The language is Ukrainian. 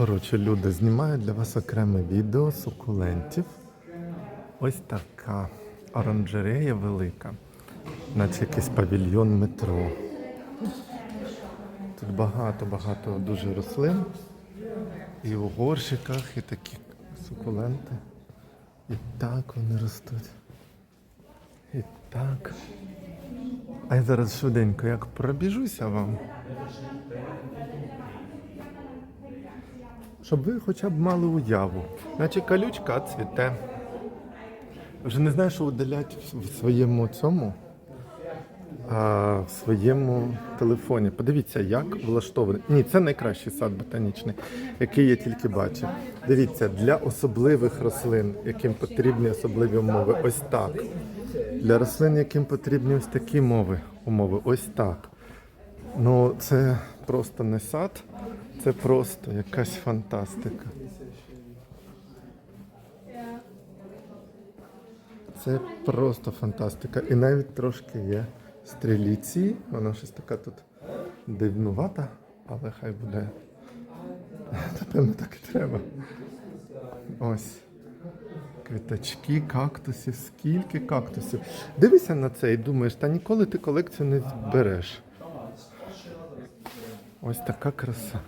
Коротше, люди, знімаю для вас окреме відео сукулентів. Ось така оранжерея велика, наче якийсь павільйон метро. Тут багато-багато дуже рослин. І у горщиках, і такі сукуленти. І так вони ростуть. І так. А я зараз швиденько як пробіжуся вам. Щоб ви хоча б мали уяву. Наче калючка цвіте. Вже не знаю, що видалять в своєму цьому. А, в своєму телефоні. Подивіться, як влаштований. Ні, це найкращий сад ботанічний, який я тільки бачив. Дивіться, для особливих рослин, яким потрібні особливі умови, ось так. Для рослин, яким потрібні ось такі мови, умови, ось так. Ну, це просто не сад, це просто якась фантастика. Це просто фантастика. І навіть трошки є стріліці. Вона щось така тут дивнувата, але хай буде. Напевно, так і треба. Ось. Квіточки, кактусів, скільки кактусів. Дивися на це і думаєш, та ніколи ти колекцію не збереш. Ось така краса.